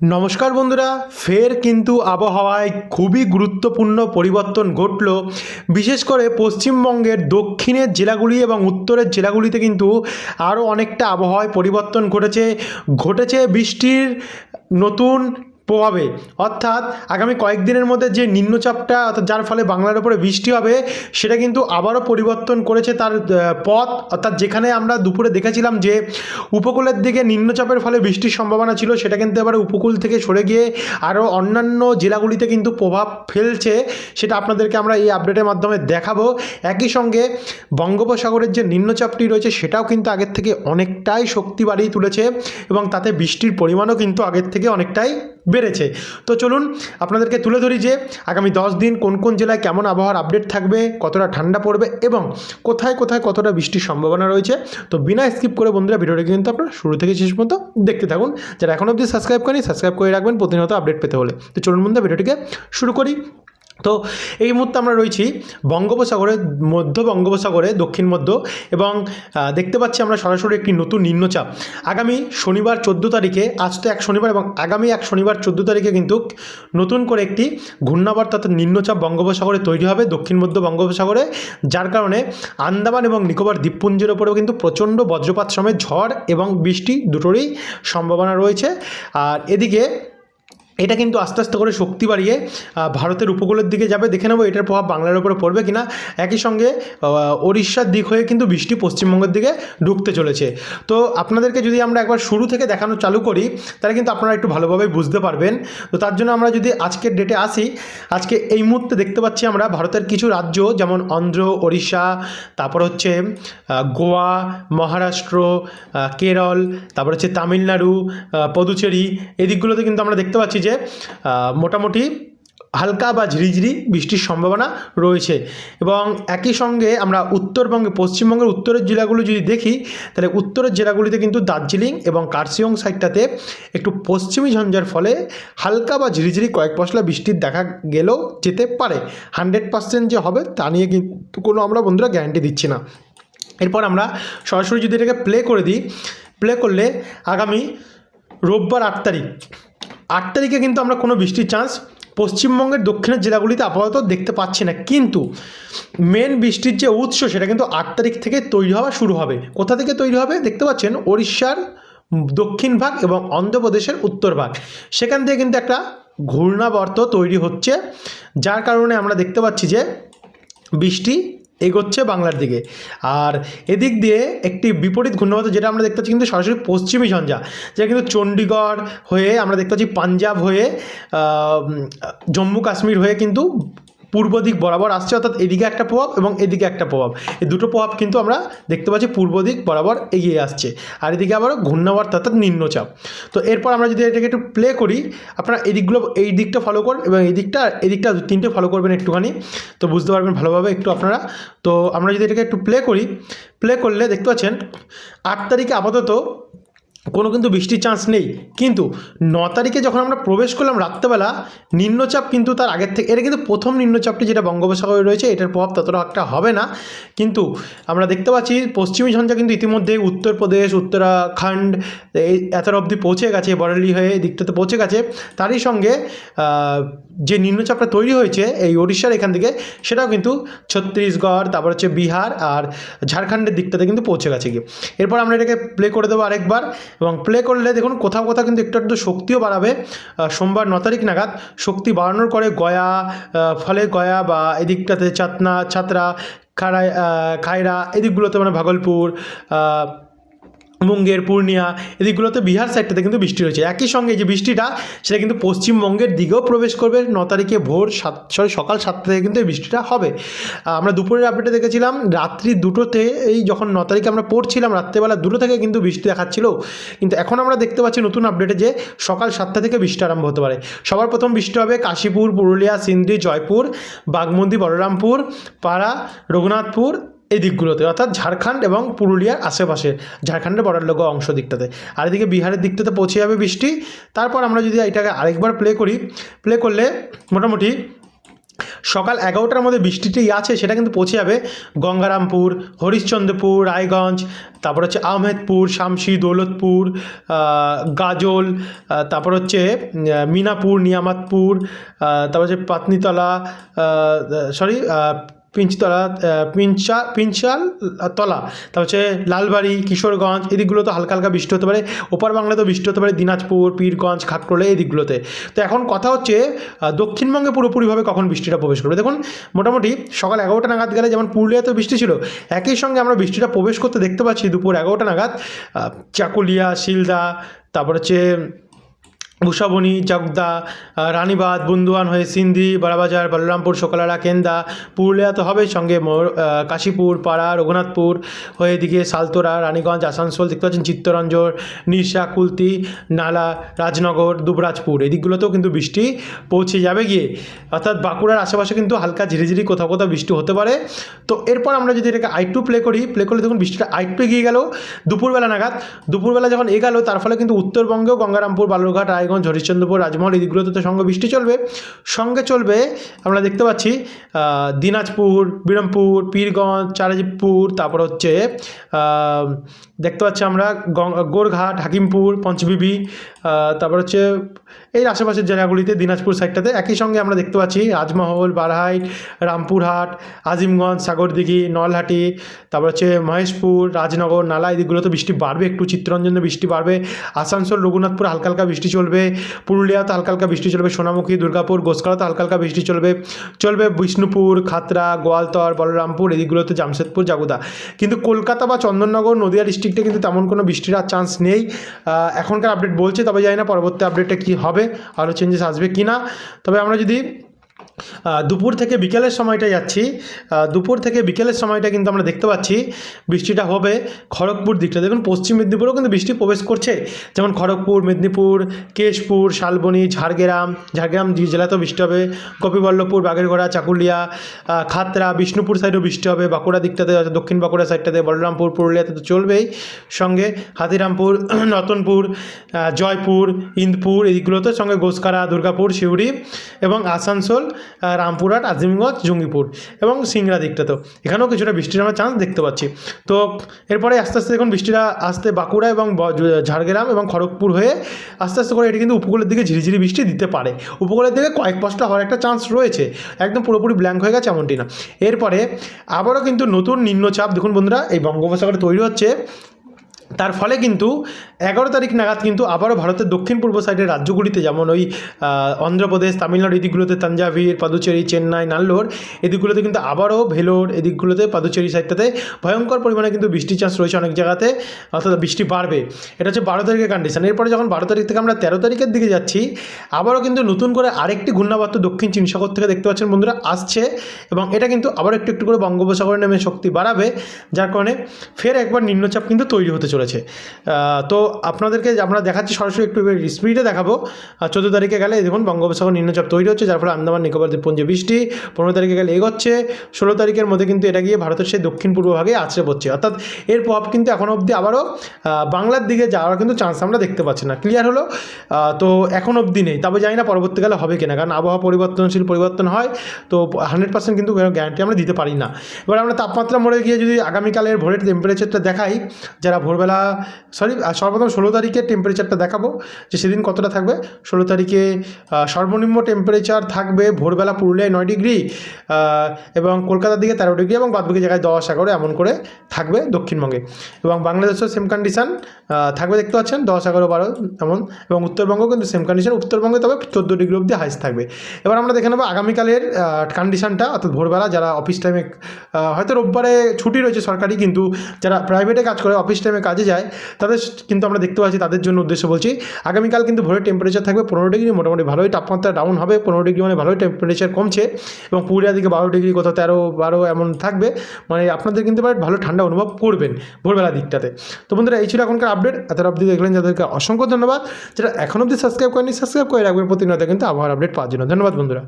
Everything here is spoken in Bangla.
নমস্কার বন্ধুরা, ফের কিন্তু আবহাওয়ায় খুবই গুরুত্বপূর্ণ পরিবর্তন ঘটল। বিশেষ করে পশ্চিমবঙ্গের দক্ষিণের জেলাগুলি এবং উত্তরের জেলাগুলিতে কিন্তু আরও অনেকটা আবহাওয়ায় পরিবর্তন ঘটেছে। ঘটেছে বৃষ্টির নতুন প্রভাবে। অর্থাৎ আগামী কয়েকদিনের মধ্যে যে নিম্নচাপটা, অর্থাৎ যার ফলে বাংলার উপরে বৃষ্টি হবে, সেটা কিন্তু আবারও পরিবর্তন করেছে তার পথ। অর্থাৎ যেখানে আমরা দুপুরে দেখেছিলাম যে উপকূলের দিকে নিম্নচাপের ফলে বৃষ্টির সম্ভাবনা ছিল, সেটা কিন্তু এবার উপকূল থেকে সরে গিয়ে আরও অন্যান্য জেলাগুলিতে কিন্তু প্রভাব ফেলছে, সেটা আপনাদেরকে আমরা এই আপডেটের মাধ্যমে দেখাবো। একই সঙ্গে বঙ্গোপসাগরের যে নিম্নচাপটি রয়েছে, সেটাও কিন্তু আগের থেকে অনেকটাই শক্তি বাড়িয়ে তুলেছে এবং তাতে বৃষ্টির পরিমাণও কিন্তু আগের থেকে অনেকটাই বেড়েছে। তো চলুন আপনাদেরকে তুলে ধরি যে আগামী দশ দিন কোন কোন জেলায় কেমন আবহাওয়ার আপডেট থাকবে, কতটা ঠান্ডা পড়বে এবং কোথায় কোথায় কতটা বৃষ্টির সম্ভাবনা রয়েছে। তো বিনা স্কিপ করে বন্ধুরা ভিডিওটা কিন্তু আপনারা শুরু থেকে শেষ মতো দেখতে থাকুন। যারা এখন অবধি সাবস্ক্রাইব করেনি সাবস্ক্রাইব করে রাখবেন প্রতিনিয়ত আপডেট পেতে হলে। তো চলুন বন্ধুরা ভিডিওটিকে শুরু করি। তো এই মুহূর্তে আমরা রয়েছি বঙ্গোপসাগরে, মধ্য বঙ্গোপসাগরে, দক্ষিণ মধ্য এবং দেখতে পাচ্ছি আমরা সরাসরি একটি নতুন নিম্নচাপ। আগামী শনিবার চোদ্দ তারিখে, আজ তো এক শনিবার এবং আগামী এক শনিবার চোদ্দ তারিখে কিন্তু নতুন করে একটি ঘূর্ণাবর্ত অর্থাৎ নিম্নচাপ বঙ্গোপসাগরে তৈরি হবে দক্ষিণ মধ্য বঙ্গোপসাগরে, যার কারণে আন্দামান এবং নিকোবর দ্বীপপুঞ্জের ওপরেও কিন্তু প্রচণ্ড বজ্রপাত সমেত ঝড় এবং বৃষ্টি দুটোরই সম্ভাবনা রয়েছে। আর এদিকে এটা কিন্তু আস্তে আস্তে করে শক্তি বাড়িয়ে ভারতের উপকূলের দিকে যাবে। দেখে নেব এটার প্রভাব বাংলার উপরে পড়বে কিনা। একই সঙ্গে ওড়িশার দিক হয়ে কিন্তু বৃষ্টি পশ্চিমবঙ্গের দিকে ঢুকতে চলেছে। তো আপনাদেরকে যদি আমরা একবার শুরু থেকে দেখানো চালু করি, তাহলে কিন্তু আপনারা একটু ভালোভাবে বুঝতে পারবেন। তো তার জন্য আমরা যদি আজকের ডেটে আসি, আজকে এই মুহূর্তে দেখতে পাচ্ছি আমরা ভারতের কিছু রাজ্য, যেমন অন্ধ্র ওড়িশা তারপর হচ্ছে গোয়া, মহারাষ্ট্র কেরল, তারপর হচ্ছে তামিলনাড়ু পদুচেরি এই দিকগুলোতে কিন্তু আমরা দেখতে পাচ্ছি যে মোটামুটি হালকা বা ঝিরিঝিরি বৃষ্টির সম্ভাবনা রয়েছে। এবং একই সঙ্গে আমরা উত্তরবঙ্গে, পশ্চিমবঙ্গের উত্তরের জেলাগুলো যদি দেখি, তাহলে উত্তরের জেলাগুলিতে কিন্তু দার্জিলিং এবং কার্সিয়ং সাইডটাতে একটু পশ্চিমী ঝঞ্ঝার ফলে হালকা বা ঝিরিঝিরি কয়েক পশলা বৃষ্টির দেখা গেলেও যেতে পারে। হান্ড্রেড পার্সেন্ট যে হবে, তা নিয়ে কিন্তু কোনো আমরা বন্ধুরা গ্যারান্টি দিচ্ছি না। এরপর আমরা সরাসরি যদি এটাকে প্লে করে দিই প্লে করলে আগামী রোববার আট তারিখ আট তারিখে কিন্তু আমরা কোনো বৃষ্টির চান্স পশ্চিমবঙ্গের দক্ষিণের জেলাগুলিতে আপাতত দেখতে পাচ্ছি না। কিন্তু মেন বৃষ্টির যে উৎস সেটা কিন্তু আট তারিখ থেকে তৈরি হওয়া শুরু হবে। কোথা থেকে তৈরি হবে? দেখতে পাচ্ছেন ওড়িশার দক্ষিণ ভাগ এবং অন্ধ্রপ্রদেশের উত্তর ভাগ। সেখান থেকে কিন্তু একটা ঘূর্ণাবর্ত তৈরি হচ্ছে। যার কারণে আমরা দেখতে পাচ্ছি যে বৃষ্টি এগোচ্ছে বাংলার দিকে। আর এদিক দিয়ে একটি বিপরীত ঘূর্ণাবর্ত যেটা আমরা দেখতে পাচ্ছি কিন্তু সরাসরি পশ্চিমী ঝঞ্ঝা, যেটা কিন্তু চণ্ডীগড় হয়ে আমরা দেখতে পাচ্ছি পাঞ্জাব হয়ে জম্মু কাশ্মীর হয়ে কিন্তু পূর্ব দিক বরাবর আসছে, অর্থাৎ এদিকে একটা প্রভাব এবং এদিকে একটা প্রভাব। এই দুটো প্রভাব কিন্তু আমরা দেখতে পাচ্ছি পূর্ব দিক বরাবর এগিয়ে আসছে। আর এদিকে আবার ঘূর্ণাবর্ত, অর্থাৎ নিম্নচাপ। তো এরপর আমরা যদি এটাকে একটু প্লে করি, আপনারা এই দিকগুলো এই দিকটা ফলো করুন এবং এই দিকটা এই দিকটা তিনটে ফলো করবেন একটুখানি। তো বুঝতে পারবেন ভালোভাবে একটু আপনারা। তো আমরা যদি এটাকে একটু প্লে করি প্লে করলে দেখতে পাচ্ছেন, আট তারিখে আপাতত কোনো কিন্তু বৃষ্টির চান্স নেই। কিন্তু ন তারিখে যখন আমরা প্রবেশ করলাম রাত্রেবেলা, নিম্নচাপ কিন্তু তার আগের থেকে এটা কিন্তু প্রথম নিম্নচাপটি যেটা বঙ্গোপসাগরে রয়েছে, এটার প্রভাব ততটা একটা হবে না। কিন্তু আমরা দেখতে পাচ্ছি পশ্চিমী ঝঞ্ঝা কিন্তু ইতিমধ্যে উত্তরপ্রদেশ, উত্তরাখণ্ড, এই এতটা অবধি পৌঁছে গেছে, বরেলি হয়ে এই দিকটাতে পৌঁছে গেছে। তারই সঙ্গে যে নিম্নচাপটা তৈরি হয়েছে এই ওড়িশার এখান থেকে, সেটাও কিন্তু ছত্তিশগড়, তারপর হচ্ছে বিহার আর ঝাড়খণ্ডের দিকটাতে কিন্তু পৌঁছে গেছে গিয়ে। এরপর আমরা এটাকে প্লে করে দেবো আরেকবার। এবং প্লে করলে দেখুন কোথাও কোথাও কিন্তু একটু একটু শক্তিও বাড়াবে। সোমবার ন তারিখ নাগাদ শক্তি বাড়ানোর করে গয়া ফলে গয়া বা এদিকটাতে চাতনা ছাত্রা খাড়াই খায়রা এদিকগুলোতে মানে ভাগলপুর মুঙ্গের, পূর্ণিয়া, এদিকগুলোতে বিহার সাইডটাতে কিন্তু বৃষ্টি রয়েছে একই সঙ্গে যে বৃষ্টিটা, সেটা কিন্তু পশ্চিমবঙ্গের দিকেও প্রবেশ করবে। ন তারিখে ভোর সাত সরি সকাল সাতটা থেকে কিন্তু এই বৃষ্টিটা হবে। আমরা দুপুরের আপডেটে দেখেছিলাম, রাত্রি দুটোতে এই যখন ন তারিখে আমরা পড়ছিলাম, রাত্রেবেলা দুটো থেকে কিন্তু বৃষ্টি দেখাচ্ছিল। কিন্তু এখন আমরা দেখতে পাচ্ছি নতুন আপডেটে যে সকাল সাতটা থেকে বৃষ্টি আরম্ভ হতে পারে। সবার প্রথম বৃষ্টি হবে কাশীপুর, পুরুলিয়া, সিন্ধি, জয়পুর বাগমন্দি বলরামপুর, পাড়া, রঘুনাথপুর এই দিকগুলোতে, অর্থাৎ ঝাড়খণ্ড এবং পুরুলিয়ার আশেপাশে, ঝাড়খণ্ডের বর্ডার লগো অংশ দিকটাতে। আর এদিকে বিহারের দিকটাতে পৌঁছে যাবে বৃষ্টি। তারপর আমরা যদি এটাকে আরেকবার প্লে করি প্লে করলে মোটামুটি সকাল এগারোটার মধ্যে বৃষ্টিটি আছে, সেটা কিন্তু পৌঁছে যাবে গঙ্গারামপুর, হরিশ্চন্দ্রপুর, রায়গঞ্জ, তারপর হচ্ছে আহমেদপুর শামসি দৌলতপুর গাজল তারপর হচ্ছে মিনাপুর, নিয়ামাতপুর তারপর হচ্ছে পাতনিতলা সরি পিঞ্চতলা পিঞ্চা, পিঞ্চাল তলা, তারপর হচ্ছে লালবাড়ি, কিশোরগঞ্জ এই দিকগুলোতে হালকা হালকা বৃষ্টি হতে পারে। ওপার বাংলাতেও বৃষ্টি হতে পারে, দিনাজপুর, পীরগঞ্জ খাটকলে এই দিকগুলোতে তো এখন কথা হচ্ছে দক্ষিণবঙ্গে পুরোপুরিভাবে কখন বৃষ্টিটা প্রবেশ করবে? দেখুন, মোটামুটি সকাল এগারোটা নাগাদ গেলে যেমন পুরুলিয়াতেও বৃষ্টি ছিল, একই সঙ্গে আমরা বৃষ্টিটা প্রবেশ করতে দেখতে পাচ্ছি দুপুর এগারোটা নাগাদ চাকুলিয়া, শিলদা, তারপর হচ্ছে উষাবনি চাকদা আহ, রানীবাঁধ বন্ধুয়ান হয়ে সিন্ধি বারাবাজার বলরামপুর সকালারা কেন্দা পুরুলিয়া তো হবে সঙ্গে কাশীপুর পাড়া রঘুনাথপুর হয়ে এদিকে সালতোরা রানীগঞ্জ আসানসোল দেখতে পাচ্ছেন চিত্তরঞ্জন নিরসা কুলতি নালা রাজনগর দুবরাজপুর এদিকগুলোতেও কিন্তু বৃষ্টি পৌঁছে যাবে গিয়ে। অর্থাৎ বাঁকুড়ার আশেপাশে কিন্তু হালকা ঝিরিঝিরি কোথাও কোথাও বৃষ্টি হতে পারে। তো এরপর আমরা যদি এটাকে আইটু প্লে করি প্লে করলে দেখুন বৃষ্টিটা আইটু এগিয়ে গেল দুপুরবেলা নাগাদ। দুপুরবেলা যখন এগালো তার ফলে কিন্তু উত্তরবঙ্গেও গঙ্গারামপুর বালুরঘাট রায়গঞ্জ, হরিশ্চন্দ্রপুর, রাজমহল এইগুলোতে তো সঙ্গে বৃষ্টি চলবে। সঙ্গে চলবে, আমরা দেখতে পাচ্ছি দিনাজপুর, বিরামপুর, পীরগঞ্জ চারাজিপুর তারপর হচ্ছে দেখতে পাচ্ছি আমরা গোরঘাট, হাকিমপুর, পঞ্চবিবি তারপর হচ্ছে এই আশেপাশের জায়গাগুলিতে দিনাজপুর সাইডটাতে একই সঙ্গে আমরা দেখতে পাচ্ছি রাজমহল, বারহাইট, রামপুরহাট, আজিমগঞ্জ, সাগরদিঘি, নলহাটি, তারপর হচ্ছে মহেশপুর, রাজনগর, নালা, এই দিকগুলোতে বৃষ্টি বাড়বে, একটু চিত্তরঞ্জনে বৃষ্টি বাড়বে। আসানসোল, রঘুনাথপুর হালকা হালকা বৃষ্টি চলবে। পুরুলিয়াতে হালকা হালকা বৃষ্টি চলবে। সোনামুখী, দুর্গাপুর গোসকালাতে হালকা হালকা বৃষ্টি চলবে। চলবে বিষ্ণুপুর খাতড়া গোয়ালতর, বলরামপুর এদিকগুলোতে জামশেদপুর, জাগুদা। কিন্তু কলকাতা বা চন্দননগর, নদিয়া ডিস্ট্রিক্টে কিন্তু তেমন কোনো বৃষ্টির আর চান্স নেই। এখনকার আপডেট বলছে, তবে জানি না পরবর্তী আপডেটে কী হবে আরও চেঞ্জেস আসবে কি না তবে আমরা যদি দুপুর থেকে বিকেলের সময়টা যাচ্ছি। দুপুর থেকে বিকেলের সময়টা কিন্তু আমরা দেখতে পাচ্ছি। বৃষ্টিটা হবে খড়গপুর দিকটা। দেখুন পশ্চিম মেদিনীপুরেও কিন্তু বৃষ্টি প্রবেশ করছে। যেমন খড়গপুর মেদিনীপুর কেশপুর শালবনি ঝাড়গ্রাম ঝাড়গ্রাম জেলাতেও বৃষ্টি হবে। গোপীবল্লভপুর বাগেরগড়া চাকুলিয়া খাতরা বিষ্ণুপুর সাইডেও বৃষ্টি হবে। বাঁকুড়া দিকটাতে দক্ষিণ বাঁকুড়া সাইডটাতে বলরামপুর পুরুলিয়াতে তো চলবেই। সঙ্গে হাতিরামপুর রতনপুর আহ, জয়পুর ইন্দপুর এইগুলোতে সঙ্গে গোসকারা দুর্গাপুর সিউড়ি এবং আসানসোল। রামপুরহাট, আজিমগঞ্জ, জঙ্গিপুর এবং সিংড়া দিকটাতেও। এখানেও কিছুটা বৃষ্টির আমরা চান্স দেখতে পাচ্ছি। তো এরপরে আস্তে আস্তে দেখুন বৃষ্টিটা আসতে বাঁকুড়া এবং ঝাড়গ্রাম এবং খড়গপুর হয়ে আস্তে আস্তে করে এটি কিন্তু উপকূলের দিকে ঝিরিঝিরি বৃষ্টি দিতে পারে। উপকূলের দিকে কয়েক পাঁচটা হওয়ার একটা চান্স রয়েছে। একদম পুরোপুরি ব্ল্যাঙ্ক হয়ে গেছে এমনটি না। এরপরে আবারও কিন্তু নতুন নিম্নচাপ, দেখুন বন্ধুরা, এই বঙ্গোপসাগরে তৈরি হচ্ছে তার ফলে কিন্তু এগারো তারিখ নাগাদ কিন্তু আবারও ভারতের দক্ষিণ পূর্ব সাইডের রাজ্যগুলিতে যেমন ওই অন্ধ্রপ্রদেশ, তামিলনাড়ু এদিকগুলোতে তাঞ্জাভির, পাদুচেরি, চেন্নাই, নাল্লোর, এদিকগুলোতে কিন্তু আবারও ভেলোর, এদিকগুলোতে পাদুচেরি সাইডটাতে ভয়ঙ্কর পরিমাণে কিন্তু বৃষ্টির চান্স রয়েছে অনেক জায়গাতে, অর্থাৎ বৃষ্টি বাড়বে। এটা হচ্ছে বারো তারিখের কন্ডিশন এরপরে যখন বারো তারিখ থেকে আমরা তেরো তারিখের দিকে যাচ্ছি, আবারও কিন্তু নতুন করে আরেকটি ঘূর্ণাবর্ত দক্ষিণ চীন সাগর থেকে দেখতে পাচ্ছেন বন্ধুরা, আসছে এবং এটা কিন্তু আবার একটু একটু করে বঙ্গোপসাগরে নেমে শক্তি বাড়াবে, যার কারণে ফের একবার নিম্নচাপ কিন্তু তৈরি হতে আহ, তো আপনাদেরকে আমরা দেখাচ্ছি সরাসরি একটু স্পিডে দেখাবো। চোদ্দ তারিখে গেলে দেখুন বঙ্গোপসাগর নিম্নচাপ তৈরি হচ্ছে যার ফলে আন্দামান নিকোবর দ্বীপপুঞ্জে বৃষ্টি পনেরো তারিখে গেলে এগোচ্ছে। ষোলো তারিখের মধ্যে কিন্তু এটা গিয়ে ভারতের সেই দক্ষিণ পূর্ব ভাগে আছড়ে পড়ছে। অর্থাৎ এর প্রভাব কিন্তু এখনও অবধি আবারও বাংলার দিকে যাওয়ার কিন্তু চান্স আমরা দেখতে পাচ্ছি না। ক্লিয়ার হলো? তো এখন অবধি নেই। তবে জানি না পরবর্তীকালে হবে কিনা কারণ আবহাওয়া পরিবর্তনশীল পরিবর্তন হয় তো হান্ড্রেড পার্সেন্ট কিন্তু গ্যারান্টি আমরা দিতে পারি না। এবার আমরা তাপমাত্রা মরে গিয়ে যদি আগামীকালের ভোরের টেম্পারেচারটা দেখাই যারা ভোরবেলা সরি সর্বপ্রথম ষোলো তারিখের টেম্পারেচারটা দেখাবো যে সেদিন কতটা থাকবে। ষোলো তারিখে সর্বনিম্ন টেম্পারেচার থাকবে ভোরবেলা পুরুলিয়ায় নয় ডিগ্রি এবং কলকাতার দিকে তেরো ডিগ্রি এবং বাদবাকি জায়গায় দশ এগারো এমন করে থাকবে দক্ষিণবঙ্গে। এবং বাংলাদেশেও সেম কন্ডিশান থাকবে দেখতে পাচ্ছেন দশ এগারো বারো এমন, এবং উত্তরবঙ্গও কিন্তু সেম কন্ডিশন উত্তরবঙ্গে তবে চোদ্দ ডিগ্রি অবধি হাইস থাকবে। এবার আমরা দেখে নেব আগামীকালের কন্ডিশানটা অর্থাৎ ভোরবেলা যারা অফিস টাইমে হয়তো রোববারে ছুটি রয়েছে সরকারি, কিন্তু যারা প্রাইভেটে কাজ করে অফিস টাইমে কাজে যায়, তাদের কিন্তু আমরা দেখতে পাচ্ছি, তাদের জন্য উদ্দেশ্য বলছি, আগামীকাল কিন্তু ভোরের টেম্পারেচার থাকবে পনেরো ডিগ্রি মোটামুটি ভালোই, তাপমাত্রা ডাউন হবে, পনেরো ডিগ্রি মানে ভালোই টেম্পারেচার কমছে, এবং পুরুলিয়া দিকে বারো ডিগ্রি কোথাও তেরো, বারো এমন থাকবে মানে আপনাদের কিন্তু ভালো ঠান্ডা অনুভব করবেন ভোরবেলা দিকটাতে। তো বন্ধুরা, এই ছিল এখনকার আপডেট এত অবধি দেখলেন, যাদেরকে অসংখ্য ধন্যবাদ যেটা এখন অবধি সাবস্ক্রাইব করেনি সাবস্ক্রাইব করে রাখবেন, প্রতিনিয়ত কিন্তু আবহাওয়ার আপডেট পাওয়ার জন্য। ধন্যবাদ বন্ধুরা।